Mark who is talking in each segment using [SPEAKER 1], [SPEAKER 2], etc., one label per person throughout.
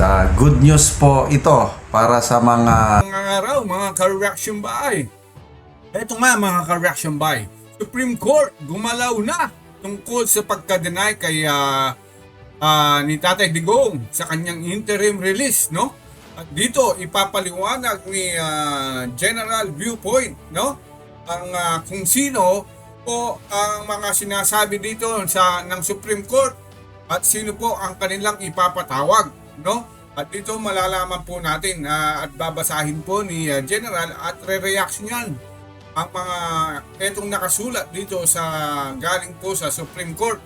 [SPEAKER 1] uh, good news po ito para sa mga
[SPEAKER 2] Mga araw, mga ka-reaction bay. Ito nga mga ka-reaction bay. Supreme Court gumalaw na tungkol sa pagka-deny kay ah, ah, ni Tatay Digong sa kanyang interim release, no? At dito ipapaliwanag ni ah, General Viewpoint, no? Ang ah, kung sino po ang mga sinasabi dito sa ng Supreme Court at sino po ang kanilang ipapatawag, no? At dito malalaman po natin ah, at babasahin po ni ah, General at re-reaction ang mga etong nakasulat dito sa galing po sa Supreme Court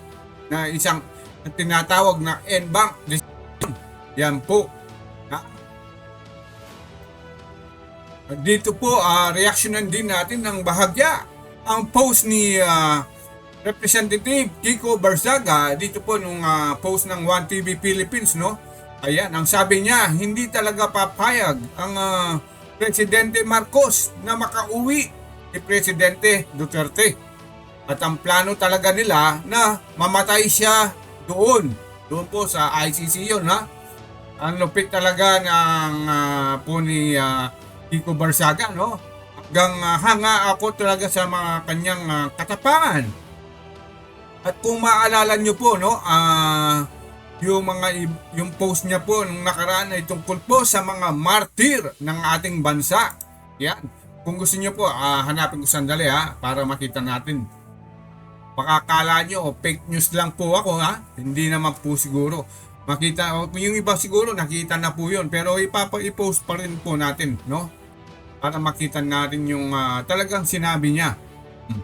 [SPEAKER 2] na isang tinatawag na N-Bank decision. Yan po. Ha? At Dito po, ah, reaksyonan din natin ng bahagya ang post ni ah, Representative Kiko Barzaga dito po nung ah, post ng 1TV Philippines, no? Ayan, ang sabi niya, hindi talaga papayag ang ah, Presidente Marcos na makauwi ni Presidente Duterte. At ang plano talaga nila na mamatay siya doon. Doon po sa ICC yun, ha? Ang lupit talaga ng ah, po ni ah, Kiko Barsaga, no? Hanggang ah, hanga ako talaga sa mga kanyang ah, katapangan. At kung maalala nyo po, no, ah, yung mga yung post niya po nung nakaraan ay tungkol po sa mga martir ng ating bansa. Yan. Kung gusto niyo po, ah, hanapin ko sandali ha para makita natin. Baka akala nyo, fake news lang po ako ha. Hindi naman po siguro. Makita, o, yung iba siguro nakita na po yun. Pero ipapa-post pa rin po natin, no? Para makita natin yung ah, talagang sinabi niya. Hmm.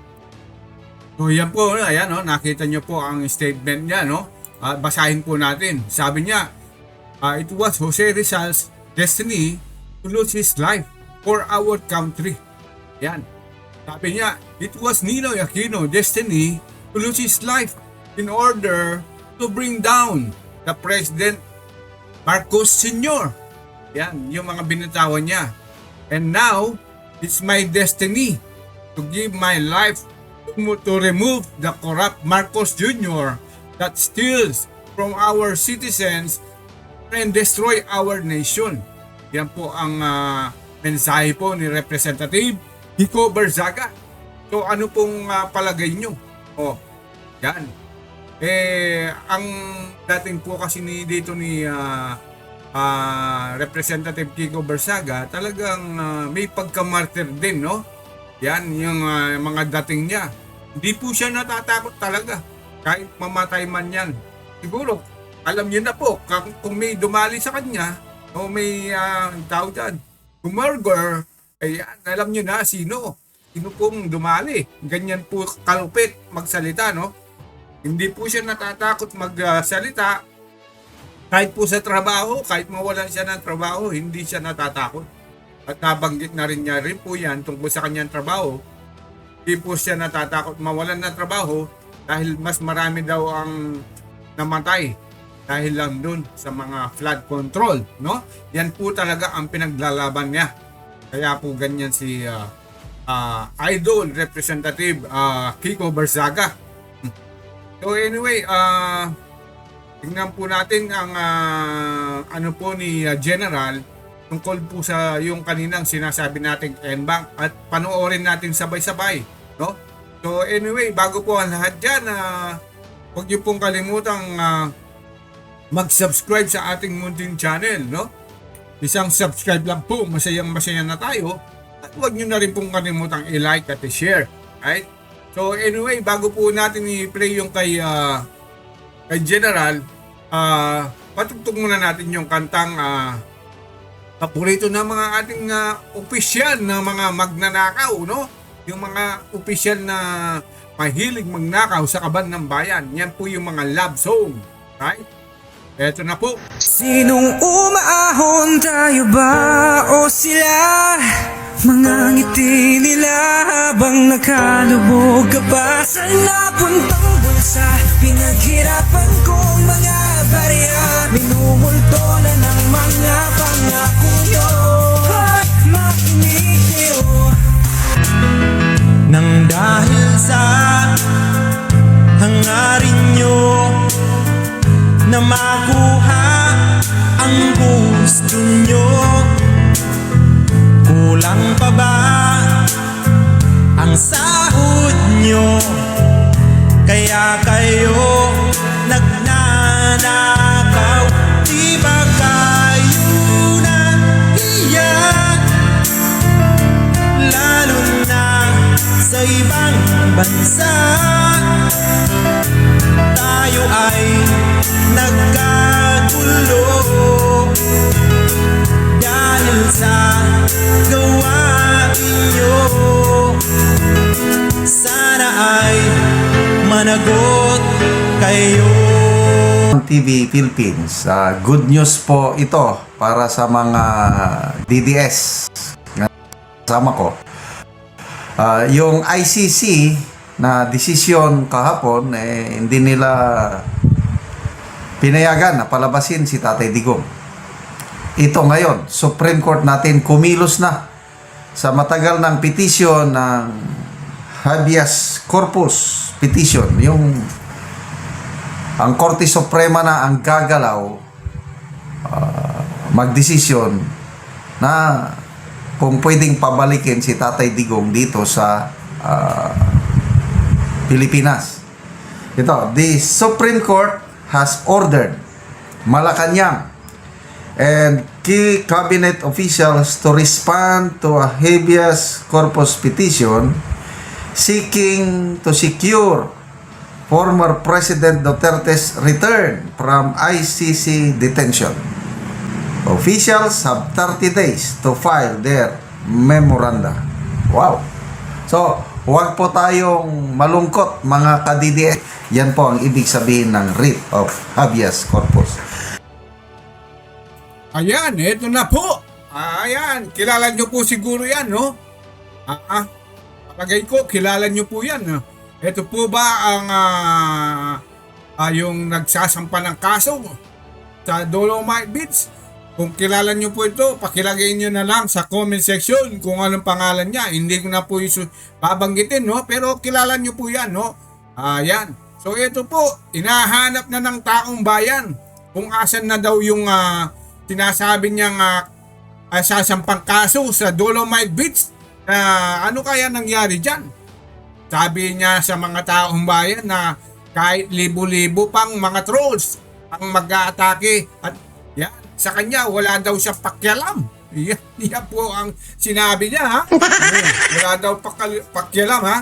[SPEAKER 2] So yan po, ayan, no? nakita nyo po ang statement niya, no? Ah, basahin po natin. Sabi niya, ah, it was Jose Rizal's destiny to lose his life for our country. Yan. Sabi niya, it was Ninoy Aquino destiny to lose his life in order to bring down the President Marcos Sr. Yan, yung mga binitawan niya. And now, it's my destiny to give my life to remove the corrupt Marcos Jr. that steals from our citizens and destroy our nation. Yan po ang ah, mensahe po ni Representative Hico Barzaga. So ano pong ah, palagay nyo? Oh, yan. Eh, ang dating po kasi ni dito ni ah, ah, Representative Kiko Barzaga, talagang ah, may pagkamartir din, no? Yan, yung ah, mga dating niya. Hindi po siya natatakot talaga. Kahit mamatay man yan. Siguro, alam niyo na po, kung, may dumali sa kanya, o may uh, tao dyan, kumurger, ay alam niyo na sino. Sino pong dumali. Ganyan po kalupit magsalita, no? Hindi po siya natatakot magsalita. kahit po sa trabaho, kahit mawalan siya ng trabaho, hindi siya natatakot. At nabanggit na rin niya rin po yan tungkol sa kanyang trabaho. Hindi po siya natatakot mawalan ng trabaho dahil mas marami daw ang namatay dahil lang dun sa mga flood control, no? Yan po talaga ang pinaglalaban niya. Kaya po ganyan si ah, ah, Idol Representative ah, Kiko Barzaga. So anyway, ah tingnan po natin ang ah, ano po ni ah, General tungkol po sa yung kaninang sinasabi nating N-Bank at panoorin natin sabay-sabay, no? So anyway, bago po ang lahat dyan, ah, huwag niyo pong kalimutang ah, mag-subscribe sa ating munting channel, no? Isang subscribe lang po, masayang masaya na tayo. At huwag nyo na rin pong kalimutang i-like at i-share. Right? So anyway, bago po natin i-play yung kay, ah, kay General, ah, patugtog muna natin yung kantang ah, paborito ng mga ating ah, opisyal na mga magnanakaw, no? Yung mga opisyal na mahilig magnakaw sa kaban ng bayan. Yan po yung mga love song. Right? Eto na po.
[SPEAKER 3] Sinong umaahon tayo ba o sila? Mga ngiti nila habang nakalubog ka pa Sa napuntang bulsa Pinaghirapan kong dahil sa hangarin nyo na makuha ang gusto nyo? Bansa Tayo ay nagkagulo Dahil sa gawain nyo Sana ay managot kayo
[SPEAKER 1] TV Philippines. Ah, good news po ito para sa mga DDS. Kasama ko. Ah, yung ICC na desisyon kahapon, eh, hindi nila pinayagan na palabasin si Tatay Digong. Ito ngayon, Supreme Court natin kumilos na sa matagal ng petition ng habeas corpus petition, yung ang Korte Suprema na ang gagalaw ah, magdesisyon na kung pwedeng pabalikin si Tatay Digong dito sa ah, Pilipinas. Ito, the Supreme Court has ordered Malacanang and key cabinet officials to respond to a habeas corpus petition seeking to secure former President Duterte's return from ICC detention. Officials have 30 days to file their memoranda. Wow! So, huwag po tayong malungkot mga kadidie. Yan po ang ibig sabihin ng writ of habeas corpus.
[SPEAKER 2] Ayan, eto na po. Ah, Ayan, kilala nyo po siguro yan, no? Ah, ah. Palagay ko, kilala nyo po yan. No? Ito po ba ang ah, ah, yung nagsasampa ng kaso sa Dolomite Beach? Kung kilala nyo po ito, pakilagay nyo na lang sa comment section kung anong pangalan niya. Hindi ko na po yung babanggitin, no? Pero kilala nyo po yan, no? Ayan. So ito po, inahanap na ng taong bayan kung asan na daw yung ah, sinasabi niyang uh, sasampang kaso sa Dolomite Beach na ano kaya nangyari dyan? Sabi niya sa mga taong bayan na kahit libo-libo pang mga trolls ang mag-aatake at sa kanya wala daw siya pakialam. Yan, yan po ang sinabi niya ha. Wala daw pakal- pakialam ha.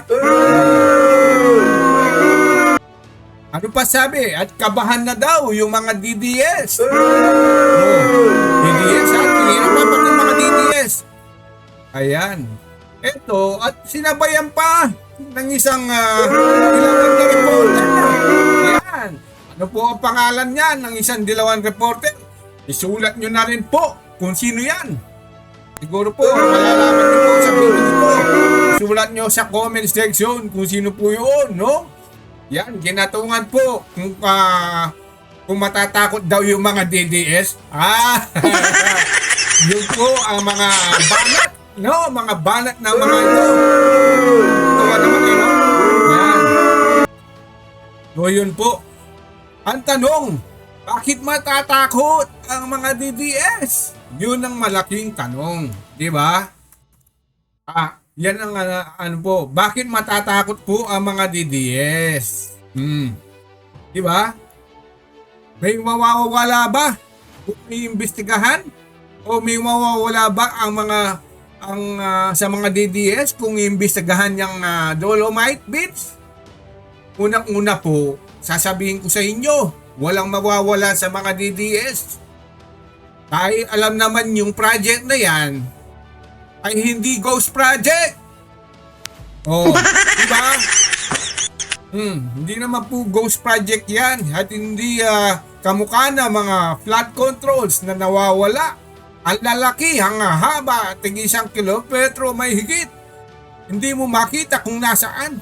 [SPEAKER 2] Ano pa sabi? At kabahan na daw yung mga DDS. Oh, DDS ha? Tinira pa pati mga DDS. Ayan. Ito, at sinabayan pa ng isang uh, dilawan na reporter. Ayan. Ano po ang pangalan niyan ng isang dilawan reporter? Isulat nyo na rin po kung sino yan. Siguro po, malalaman nyo po sa video ko. Sulat nyo sa comment section kung sino po yun, no? Yan, ginatungan po kung ah, kung matatakot daw yung mga DDS. Ah, yun po ang mga banat, no? Mga banat ng mga ito. Tuwa naman yun, no? Yan. So yun po. Ang tanong, bakit matatakot ang mga DDS? Yun ang malaking tanong, di ba? Ah, yan ang ano, ano po. Bakit matatakot po ang mga DDS? Hmm. Di ba? May mawawala ba? Kung may imbestigahan? O may mawawala ba ang mga ang ah, sa mga DDS kung iimbestigahan yung ah, Dolomite Beach? Unang-una po, sasabihin ko sa inyo, walang mawawala sa mga DDS. Kahit alam naman yung project na yan, ay hindi ghost project. Oh, di ba? Hmm, hindi naman po ghost project yan at hindi ah, kamukha na mga flat controls na nawawala. Ang lalaki, ang haba, tig isang kilometro may higit. Hindi mo makita kung nasaan.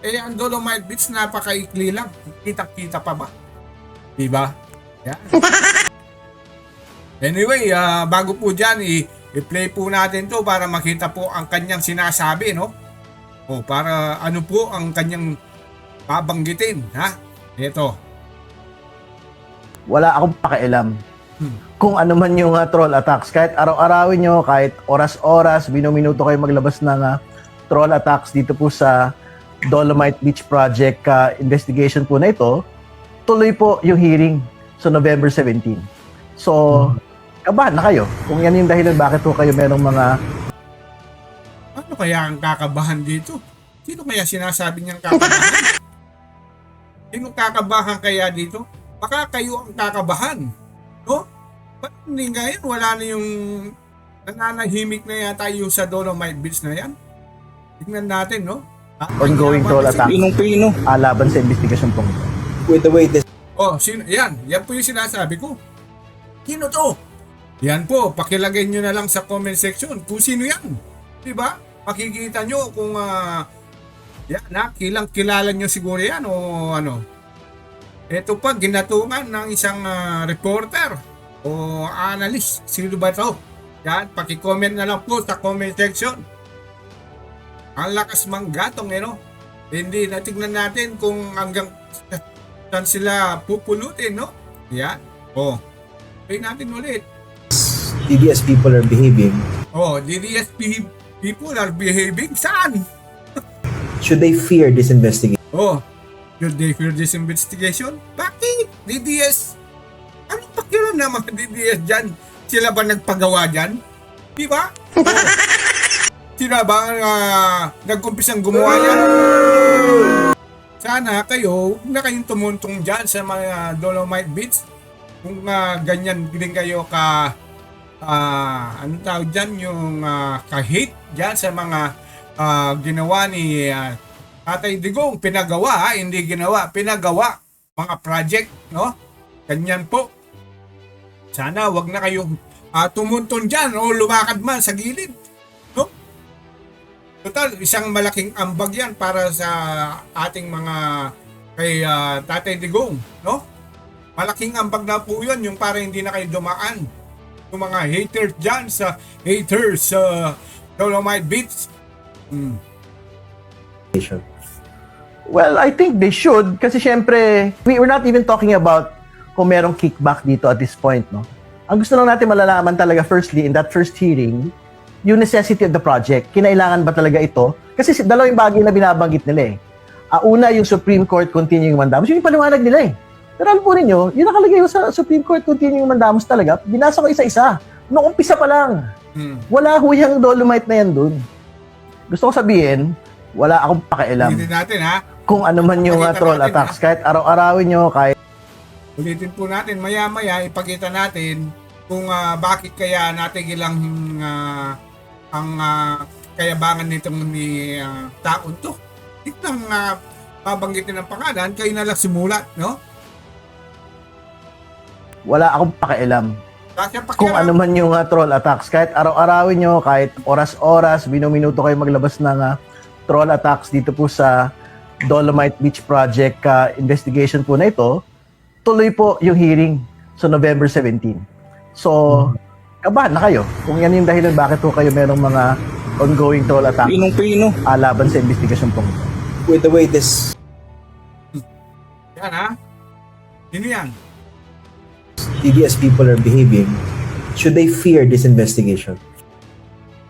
[SPEAKER 2] Eh, ang Dolomite Beach napakaikli lang. Kita-kita pa ba? Diba? Yan. Anyway, ah, bago po dyan, i- i-play po natin to para makita po ang kanyang sinasabi, no? O para ano po ang kanyang babanggitin, ha? Ito.
[SPEAKER 4] wala akong pakialam kung ano man yung ah, troll attacks. Kahit araw-arawin nyo, kahit oras-oras, minuminuto kayo maglabas ng ah, troll attacks dito po sa Dolomite Beach Project ah, investigation po na ito, tuloy po yung hearing sa November 17. So, kabahan na kayo. Kung yan yung dahilan bakit po kayo merong mga
[SPEAKER 2] Ano kaya ang kakabahan dito? Sino kaya sinasabi niyang kakabahan? Sino kakabahan kaya dito? Baka kayo ang kakabahan. No? Ba't hindi ngayon wala na yung nananahimik na yata yung sa Dolomite Beach na yan? Tignan natin, no? Ah,
[SPEAKER 4] ongoing troll attack
[SPEAKER 5] Pinong-pino
[SPEAKER 4] ah, laban sa investigation po ito.
[SPEAKER 5] With the way this
[SPEAKER 2] Oh, sino, yan. Yan po yung sinasabi ko. Sino to? Yan po, pakilagay nyo na lang sa comment section kung sino yan. Diba? Makikita nyo kung ah, yan na, kilang kilala nyo siguro yan o ano. Ito pa, ginatungan ng isang ah, reporter o analyst. Sino ba to? Yan, pakicomment na lang po sa comment section. Ang lakas manggatong eh no? Hindi, natignan natin kung hanggang saan sila pupulutin, no? Yan. Oh. Try natin ulit.
[SPEAKER 5] DDS people are behaving,
[SPEAKER 2] Oh, DDS pe- people are behaving saan?
[SPEAKER 5] should they fear this investigation?
[SPEAKER 2] Oh, should they fear this investigation? Bakit? DDS? Anong pakiram na mga DDS dyan? Sila ba nagpagawa dyan? Di ba? Oh. Sila ba uh, nagkumpisang gumawa yan? Sana kayo, huwag na kayong tumuntong dyan sa mga Dolomite Beach. Kung ah, ganyan din kayo ka, ah, ano tawag dyan, yung ah, ka-hate dyan sa mga ah, ginawa ni ah, Tatay Digong. Pinagawa, hindi ginawa, pinagawa. Mga project, no? Ganyan po. Sana wag na kayong ah, tumunton dyan o lumakad man sa gilid. Total, isang malaking ambag yan para sa ating mga kay ah, Tatay Digong, no? Malaking ambag na po yun, yung para hindi na kayo dumaan. Yung mga haters dyan sa haters sa Dolomite Beach. Hmm.
[SPEAKER 4] Well, I think they should kasi syempre, we, we're not even talking about kung merong kickback dito at this point, no? Ang gusto lang natin malalaman talaga firstly in that first hearing, yung necessity of the project. Kinailangan ba talaga ito? Kasi si- dalawang bagay na binabanggit nila eh. Ah, una, yung Supreme Court continuing mandamus. Yun yung paliwanag nila eh. Pero alam po ninyo, yun nakalagay yung sa Supreme Court continuing mandamus talaga. Binasa ko isa-isa. Noong umpisa pa lang.
[SPEAKER 2] Hmm.
[SPEAKER 4] Wala huyang dolomite na yan dun. Gusto ko sabihin, wala akong pakialam
[SPEAKER 2] Ulitin natin ha.
[SPEAKER 4] kung ano man yung uh, troll
[SPEAKER 2] natin,
[SPEAKER 4] attacks. Kahit araw-arawin nyo, kahit
[SPEAKER 2] Ulitin po natin maya-maya ipakita natin kung ah, bakit kaya natin ilang ah, ang ah, kayabangan nitong ni ah, taon to. Itang uh, babanggitin ng pangalan, kayo na lang simulat, no?
[SPEAKER 4] wala akong pakialam kung ano man yung uh, troll attacks. Kahit araw-arawin nyo, kahit oras-oras, minuminuto kayo maglabas ng uh, troll attacks dito po sa Dolomite Beach Project uh, investigation po na ito, tuloy po yung hearing sa November 17. So, kabahan na kayo. Kung yan yung dahilan bakit po kayo merong mga ongoing troll attacks
[SPEAKER 5] Pinong-pino
[SPEAKER 4] uh, laban sa investigation po ito.
[SPEAKER 5] with the way this
[SPEAKER 2] Yan ha? Sino yan?
[SPEAKER 5] DDS people are behaving, should they fear this investigation?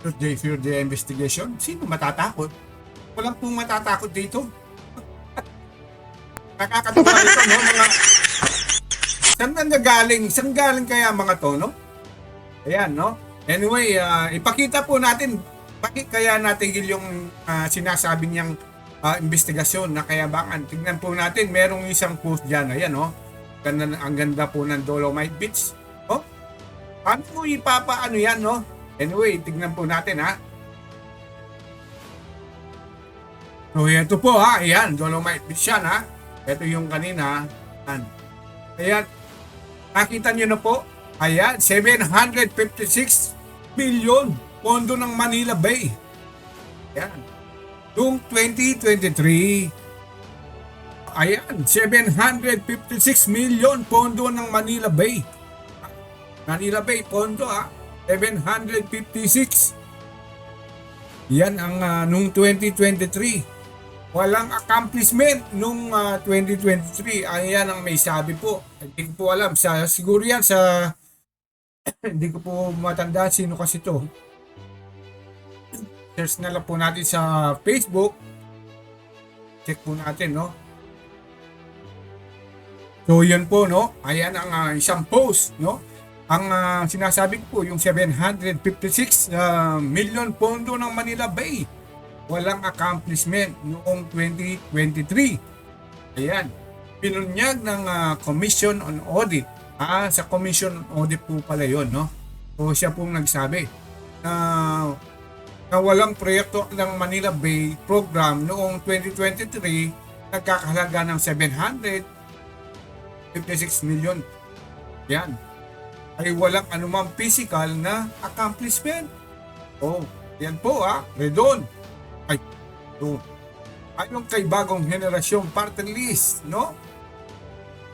[SPEAKER 2] Should they fear the investigation? Sino matatakot? Walang pong matatakot dito. Nakakatawa ito, no? Mga... Saan na nagaling? Saan galing kaya mga to, no? Ayan, no? Anyway, ah, ipakita po natin bakit kaya natigil yung ah, sinasabi niyang ah, investigasyon na kayabangan. Tingnan po natin, merong isang post dyan. Ayan, no? Ganda, ang ganda po ng Dolomite Beach. Oh, paano mo ipapaano yan, no? Anyway, tignan po natin, ha? So, ito po, ha? Ayan, Dolomite Beach yan, ha? Ito yung kanina. Ayan. Ayan. Nakita nyo na po. Ayan, 756 billion pondo ng Manila Bay. Ayan. Noong 2023, ayan, 756 million pondo ng Manila Bay. Manila Bay, pondo ha. 756. Yan ang ah, nung 2023. Walang accomplishment nung ah, 2023. Ayan ang may sabi po. Hindi ko po alam. Sa, siguro yan sa Hindi ko po matandaan sino kasi to. Search na lang po natin sa Facebook. Check po natin, no? So, yun po, no? Ayan ang ah, isang post, no? Ang ah, sinasabi ko po, yung 756 ah, million pondo ng Manila Bay. Walang accomplishment noong 2023. Ayan. Pinunyag ng ah, Commission on Audit. Ah, sa Commission on Audit po pala yun, no? So, siya pong nagsabi na na walang proyekto ng Manila Bay program noong 2023 nagkakahalaga ng 756 million. Yan. Ay walang anumang physical na accomplishment. Oh, yan po ah, redon. Ay, to. Ayon kay bagong henerasyon party list, no?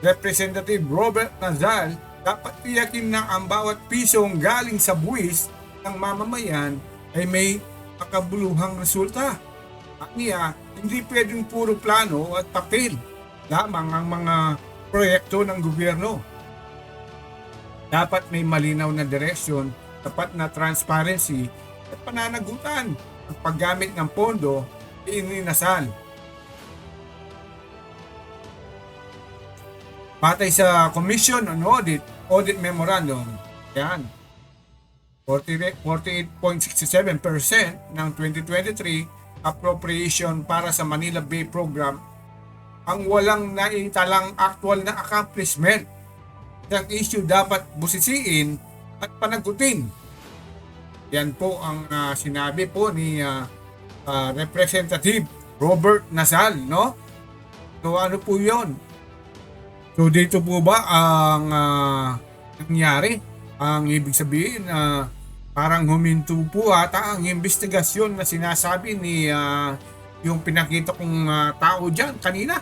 [SPEAKER 2] Representative Robert Nazal, dapat tiyakin na ang bawat pisong galing sa buwis ng mamamayan ay may makabuluhang resulta. At niya, hindi pwedeng puro plano at papel lamang ang mga proyekto ng gobyerno. Dapat may malinaw na direksyon, dapat na transparency at pananagutan ang paggamit ng pondo ininasal. Patay sa Commission on Audit, Audit Memorandum, yan, 40 48.67% ng 2023 appropriation para sa Manila Bay Program ang walang naitalang actual na accomplishment. Isang issue dapat busisiin at panagutin. Yan po ang ah, sinabi po ni ah, ah, Representative Robert Nasal, no? So ano po 'yon? So dito po ba ang ah, nangyari? Ang ibig sabihin na parang huminto po ata ang investigasyon na sinasabi ni ah, yung pinakita kong ah, tao dyan kanina.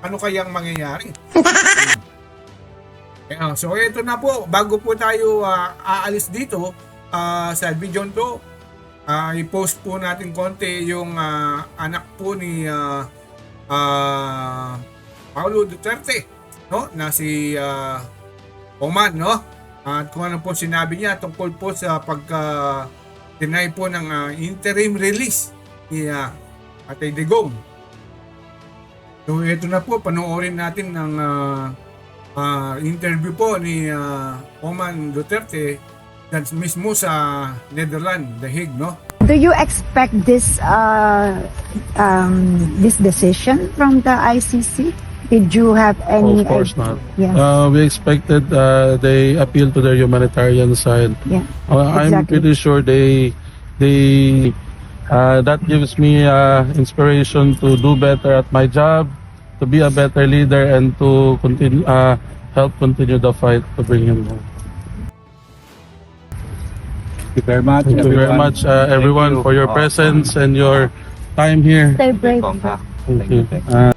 [SPEAKER 2] Ano kayang mangyayari? Kaya, so ito na po, bago po tayo ah, aalis dito ah, sa video to, ah, i-post po natin konti yung ah, anak po ni ah, ah, Paulo Duterte, no? Na si ah, Oman, no? At kung ano po sinabi niya tungkol po sa pagka deny po ng ah, interim release ni ah, Atay Digong. So ito na po, panoorin natin ng ah, ah, interview po ni ah, Oman Duterte dyan mismo sa Netherlands, The Hague, no?
[SPEAKER 6] Do you expect this uh, um, this decision from the ICC? Did you have any?
[SPEAKER 7] Of course not.
[SPEAKER 6] Yes.
[SPEAKER 7] Uh, we expected uh, they appeal to their humanitarian side.
[SPEAKER 6] yeah.
[SPEAKER 7] Uh, I'm
[SPEAKER 6] Exactly.
[SPEAKER 7] pretty sure they they uh, that gives me uh, inspiration to do better at my job, to be a better leader, and to continue uh, help continue the fight to bring him home.
[SPEAKER 8] Thank you very much.
[SPEAKER 7] Thank you very much, uh, everyone, for your presence and your time here.
[SPEAKER 6] Stay brave.
[SPEAKER 7] Thank you. Uh,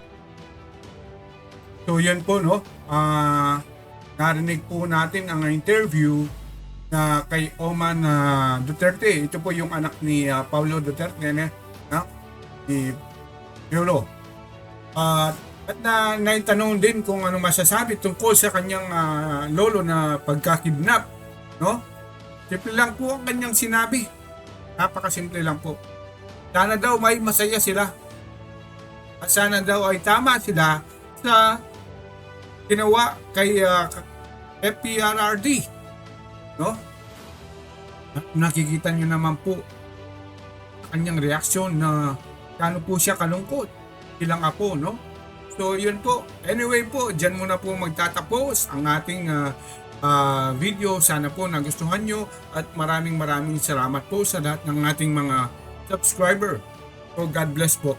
[SPEAKER 2] So yan po no, ah narinig po natin ang interview na kay Oman ah, Duterte. Ito po yung anak ni ah, Paulo Duterte na, na ni Piolo. Ah, at na naitanong din kung ano masasabi tungkol sa kanyang ah, lolo na pagkakidnap, no? Simple lang po ang kanyang sinabi. Napakasimple lang po. Sana daw may masaya sila. At sana daw ay tama sila sa ginawa kay uh, FPRRD. No? Na- Nakikita nyo naman po kanyang reaksyon na kano po siya kalungkot bilang apo, no? So, yun po. Anyway po, dyan muna po magtatapos ang ating ah, ah, video. Sana po nagustuhan nyo at maraming maraming salamat po sa lahat ng ating mga subscriber. So, God bless po.